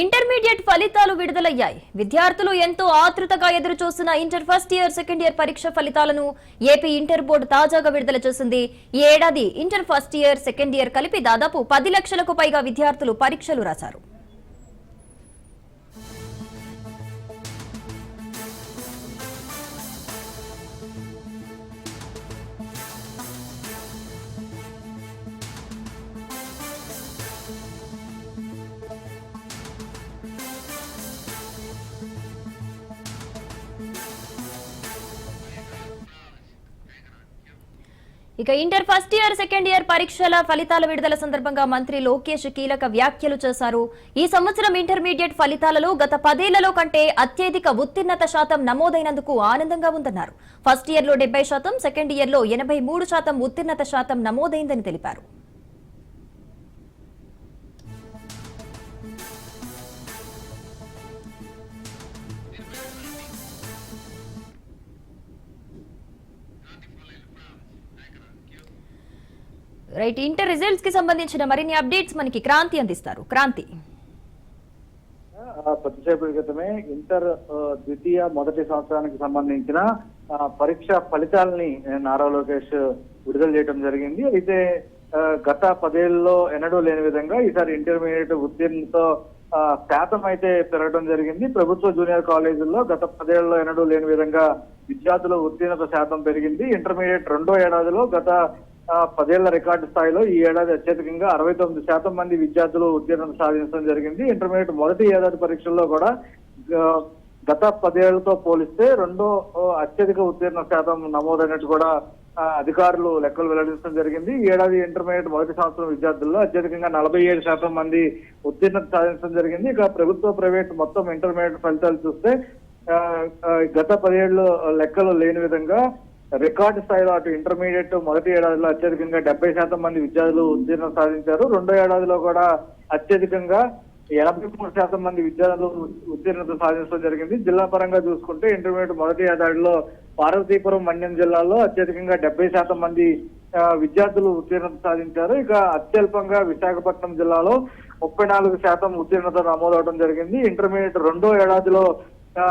Intermediate ఫలితాలు విడుదలయ్యాయి. విద్యార్థులు ఎంతో ఆతృతగా ఎదురుచూస్తున్న inter first year second year పరీక్ష ఫలితాలను ఏపీ ఇంటర్ బోర్డు తాజాగా విడుదల చేసింది. ఈ ఏడాది inter first year second year కలిపి దాదాపు పది లక్షలకు పైగా విద్యార్థులు పరీక్షలు రాశారు. ఇక inter first year second year పరీక్షల ఫలితాల విడుదల సందర్భంగా మంత్రి లోకేష్ కీలక వ్యాఖ్యలు చేశారు. ఈ సంవత్సరం ఇంటర్మీడియట్ ఫలితాలలో గత పదేళ్ళలో కంటే అత్యధిక ఉత్తీర్ణత శాతం నమోదైనందుకు ఆనందంగా ఉందన్నారు. ఫస్ట్ ఇయర్లో డెబ్బై శాతం సెకండ్ ఇయర్లో ఎనభై మూడు శాతం ఉత్తీర్ణత శాతం నమోదైందని తెలిపారు. రైట్ ఇంటర్ రిజల్ట్స్కి సంబంధించిన మరిన్ని అప్డేట్స్ మనకి క్రాంతి అందిస్తారు. క్రాంతి. కొద్దిసేపు క్రితమే ఇంటర్ ద్వితీయ మొదటి సంవత్సరానికి సంబంధించిన పరీక్ష ఫలితాలని నారా లోకేష్ విడుదల చేయడం జరిగింది. అయితే గత పదేళ్ళలో ఎన్నడూ లేని విధంగా ఈసారి ఇంటర్మీడియట్ ఉత్తీర్ణతో శాతం అయితే పెరగడం జరిగింది. ప్రభుత్వ జూనియర్ కాలేజీల్లో గత పదేళ్ళలో ఎన్నడూ లేని విధంగా విద్యార్థుల ఉత్తీర్ణత శాతం పెరిగింది. ఇంటర్మీడియట్ రెండో ఏడాదిలో గత పదేళ్ళ రికార్డు స్థాయిలో ఈ ఏడాది అత్యధికంగా అరవై తొమ్మిది శాతం మంది విద్యార్థులు ఉత్తీర్ణం సాధించడం జరిగింది. ఇంటర్మీడియట్ మొదటి ఏడాది పరీక్షల్లో కూడా గత పదేళ్ళతో పోలిస్తే రెండో అత్యధిక ఉత్తీర్ణ శాతం నమోదైనట్టు కూడా అధికారులు లెక్కలు వెల్లడించడం జరిగింది. ఈ ఏడాది ఇంటర్మీడియట్ మొదటి సంవత్సరం విద్యార్థుల్లో అత్యధికంగా నలభై ఏడు శాతం మంది ఉత్తీర్ణత సాధించడం జరిగింది. ఇక ప్రభుత్వ ప్రైవేట్ మొత్తం ఇంటర్మీడియట్ ఫలితాలు చూస్తే గత పదేళ్ళు లెక్కలు లేని విధంగా రికార్డు స్థాయిలో అటు ఇంటర్మీడియట్ మొదటి ఏడాదిలో అత్యధికంగా డెబ్బై శాతం మంది విద్యార్థులు ఉత్తీర్ణం సాధించారు. రెండో ఏడాదిలో కూడా అత్యధికంగా ఎనభై మూడు శాతం మంది విద్యార్థులు ఉత్తీర్ణత సాధించడం జరిగింది. జిల్లా పరంగా చూసుకుంటే ఇంటర్మీడియట్ మొదటి ఏడాదిలో పార్వతీపురం మన్యం జిల్లాలో అత్యధికంగా డెబ్బై శాతం మంది ఆ, విద్యార్థులు ఉత్తీర్ణత సాధించారు. ఇక అత్యల్పంగా విశాఖపట్నం జిల్లాలో ముప్పై నాలుగు శాతం ఉత్తీర్ణత నమోదవడం జరిగింది. ఇంటర్మీడియట్ రెండో ఏడాదిలో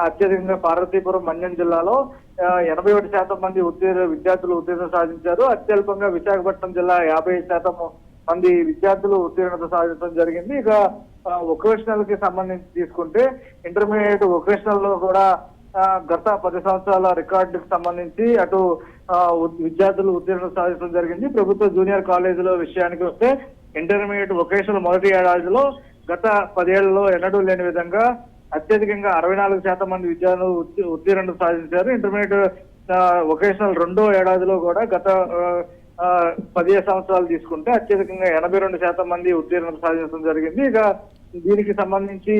అత్యధికంగా పార్వతీపురం మన్యం జిల్లాలో ఎనభై ఒకటి శాతం మంది ఉత్తీర్ణ విద్యార్థులు ఉత్తీర్ణత సాధించారు. అత్యల్పంగా విశాఖపట్నం జిల్లా యాభై శాతం మంది విద్యార్థులు ఉత్తీర్ణత సాధించడం జరిగింది. ఇక వొకేషనల్కి సంబంధించి తీసుకుంటే ఇంటర్మీడియట్ వొకేషనల్లో కూడా గత పది సంవత్సరాల రికార్డుకు సంబంధించి అటు విద్యార్థులు ఉత్తీర్ణత సాధించడం జరిగింది. ప్రభుత్వ జూనియర్ కాలేజీల విషయానికి వస్తే ఇంటర్మీడియట్ వొకేషనల్ మొదటి ఏడాదిలో గత పదేళ్ళలో ఎన్నడూ లేని విధంగా అత్యధికంగా అరవై నాలుగు శాతం మంది విద్యార్థులు ఉత్తీర్ణత సాధించారు. ఇంటర్మీడియట్ వొకేషనల్ రెండో ఏడాదిలో కూడా గత పదిహేను సంవత్సరాలు తీసుకుంటే అత్యధికంగా ఎనభై రెండు శాతం మంది ఉత్తీర్ణత సాధించడం జరిగింది. ఇక దీనికి సంబంధించి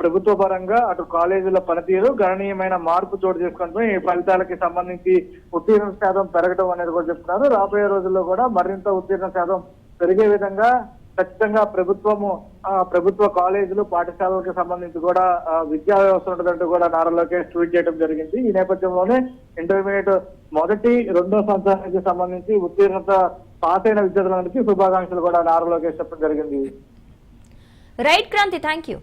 ప్రభుత్వ పరంగా అటు కాలేజీల పనితీరు గణనీయమైన మార్పు చోటు చేసుకుంటూ ఈ ఫలితాలకి సంబంధించి ఉత్తీర్ణ శాతం పెరగడం అనేది కూడా చెప్తున్నారు. రాబోయే రోజుల్లో కూడా మరింత ఉత్తీర్ణ శాతం పెరిగే విధంగా ఖచ్చితంగా ప్రభుత్వము ఆ, ప్రభుత్వ కాలేజీలు పాఠశాలలకు సంబంధించి కూడా విద్యా వ్యవస్థ ఉంటుందంటూ కూడా నారా లోకేష్ ట్వీట్ చేయడం జరిగింది. ఈ నేపథ్యంలోనే ఇంటర్మీడియట్ మొదటి రెండో సంవత్సరానికి సంబంధించి ఉత్తీర్ణత పాస్ అయిన విద్యార్థులందరికీ శుభాకాంక్షలు కూడా నారా లోకేష్ చెప్పడం జరిగింది. Right Kranti thank you